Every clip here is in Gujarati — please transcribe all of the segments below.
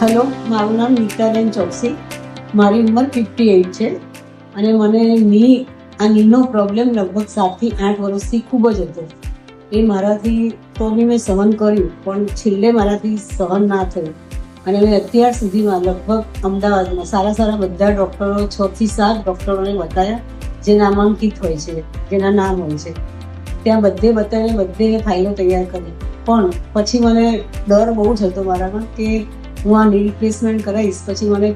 હેલો, મારું નામ નીતાબેન ચોકસી. મારી ઉંમર ફિફ્ટી એઇટ છે અને મને ની, આ નીનો પ્રોબ્લેમ લગભગ સાતથી આઠ વર્ષથી ખૂબ જ હતો. એ મારાથી તો બી મેં સહન કર્યું, પણ છેલ્લે મારાથી સહન ના થયું. અને મેં અત્યાર સુધીમાં લગભગ અમદાવાદમાં સારા સારા બધા ડૉક્ટરો છથી સાત ડૉક્ટરોને બતાવ્યા જે નામાંકિત હોય છે, જેના નામ હોય છે. ત્યાં બધે બતાવીને બધે ફાઇલો તૈયાર કરી. પણ પછી મને ડર બહુ જ હતો મારામાં કે હું આ ની રિપ્લેસમેન્ટ કરાવીશ પછી મને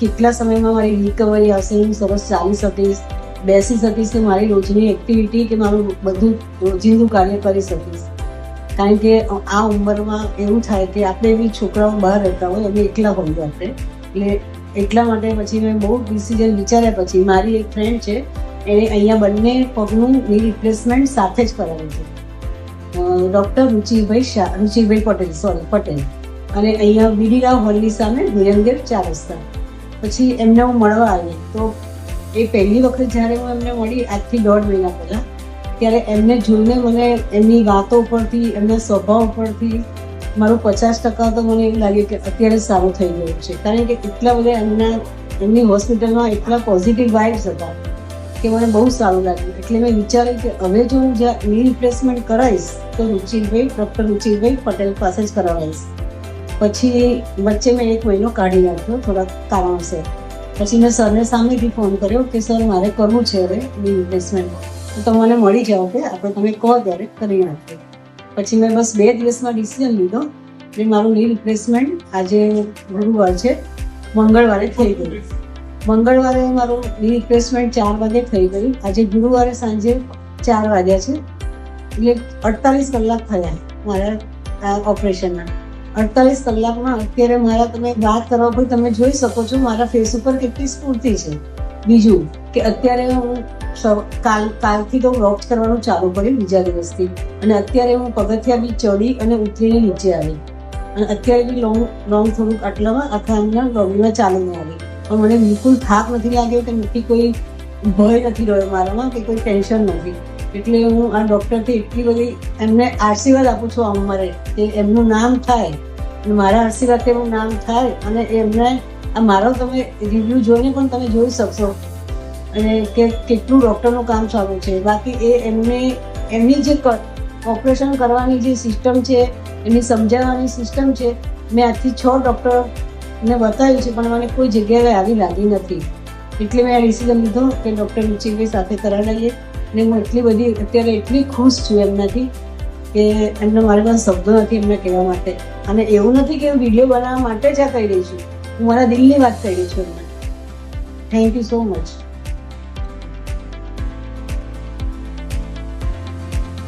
કેટલા સમયમાં મારી રિકવરી આવશે, હું સરસ ચાલી શકીશ, બેસી શકીશ કે મારી રોજની એક્ટિવિટી કે મારું બધું રોજિંદું કાર્ય કરી શકીશ. કારણ કે આ ઉંમરમાં એવું થાય કે આપણે એવી છોકરાઓ બહાર રહેતા હોય, અમે એકલા હોઈએ આપણે. એટલે એટલા માટે પછી મેં બહુ ડિસિઝન વિચાર્યા પછી મારી એક ફ્રેન્ડ છે એણે અહીંયા બંને પગનું ની રિપ્લેસમેન્ટ સાથે જ કરાવ્યું છે. Doctor Ruchibhai Shah, Ruchibhai Patel sorry Patel. અને અહીંયા બીડીરાવ હોલની સામે ગુરંદેવ ચાર રસ્તા. પછી એમને હું મળવા આવી. તો એ પહેલી વખત જ્યારે હું એમને મળી, આજથી દોઢ મહિના પહેલાં, ત્યારે એમને જોઈને મને એમની વાતો પરથી એમના સ્વભાવ પરથી મારું પચાસ ટકા તો મને એવું લાગ્યું કે અત્યારે સારું થઈ ગયું છે. કારણ કે એટલા બધા એમના, એમની હોસ્પિટલમાં એટલા પોઝિટિવ વાઇબ્સ હતા કે મને બહુ સારું લાગ્યું. એટલે મેં વિચાર્યું કે હવે જો હું જ્યાં રિપ્લેસમેન્ટ કરાવીશ, તો રુચિરભાઈ ડૉક્ટર રુચિરભાઈ પટેલ પાસે જ કરાવીશ પછી વચ્ચે મેં એક મહિનો કાઢી નાખ્યો થોડાક કારણોસર. પછી મેં સરને સામેથી ફોન કર્યો કે, સર, મારે કરવું છે હવે બી ઇન્વેસ્ટમેન્ટ તો મને મળી જાઓ કે આપણે તમે કહો ત્યારે કરી નાખીએ. પછી મેં બસ બે દિવસમાં ડિસિઝન લીધો એટલે મારું ની રિપ્લેસમેન્ટ આજે ગુરુવાર છે, મંગળવારે થઈ ગયું. મંગળવારે મારું ની રિપ્લેસમેન્ટ ચાર વાગે થઈ ગયું આજે ગુરુવારે સાંજે ચાર વાગ્યા છે. એટલે અડતાલીસ કલાક થયા મારા ઓપરેશનના અડતાલીસ કલાકમાં અત્યારે મારા તમે વાત કરવા પર તમે જોઈ શકો છો, મારા ફેસ ઉપર કેટલી સ્ફૂર્તિ છે. બીજું કે અત્યારે હું કાલ, કાલથી તો વોક કરવાનું ચાલુ કર્યું બીજા દિવસથી. અને અત્યારે હું પગથિયા બી ચડી અને ઉતરીને નીચે આવી. અને અત્યારે બી લોંગ લોંગ થોડુંક આટલામાં આખા એમના લોબીમાં ચાલીને આવી. પણ મને બિલકુલ થાક નથી લાગ્યો કે નથી કોઈ ભય નથી રહ્યો મારામાં કે કોઈ ટેન્શન નથી. એટલે હું આ ડૉક્ટરથી એટલી બધી એમને આશીર્વાદ આપું છું આ ઉંમરે કે એમનું નામ થાય મારા આશીર્વાદથી એમનું નામ થાય, અને એમને, આ મારો તમે રિવ્યૂ જોઈને પણ તમે જોઈ શકશો. અને કે કેટલું ડૉક્ટરનું કામ સારું છે. બાકી એ એમને, એમની જે ઓપરેશન કરવાની જે સિસ્ટમ છે, એની સમજાવવાની સિસ્ટમ છે, મેં આજથી છ ડૉક્ટરને બતાવ્યું છે, પણ મને કોઈ જગ્યાએ આવી લાગી નથી. એટલે મેં આ ડિસિઝન લીધો કે ડૉક્ટર રુચિભાઈ સાથે કરાવીએ અને હું એટલી બધી, અત્યારે એટલી ખુશ છું એમનાથી કે એમને મારે પાસે શબ્દો નથી એમને કહેવા માટે. અને એવું નથી કે હું વીડિયો બનાવવા માટે જ આ કહી રહી છું. હું મારા દિલની વાત કહી રહી છું એમને. Thank you so much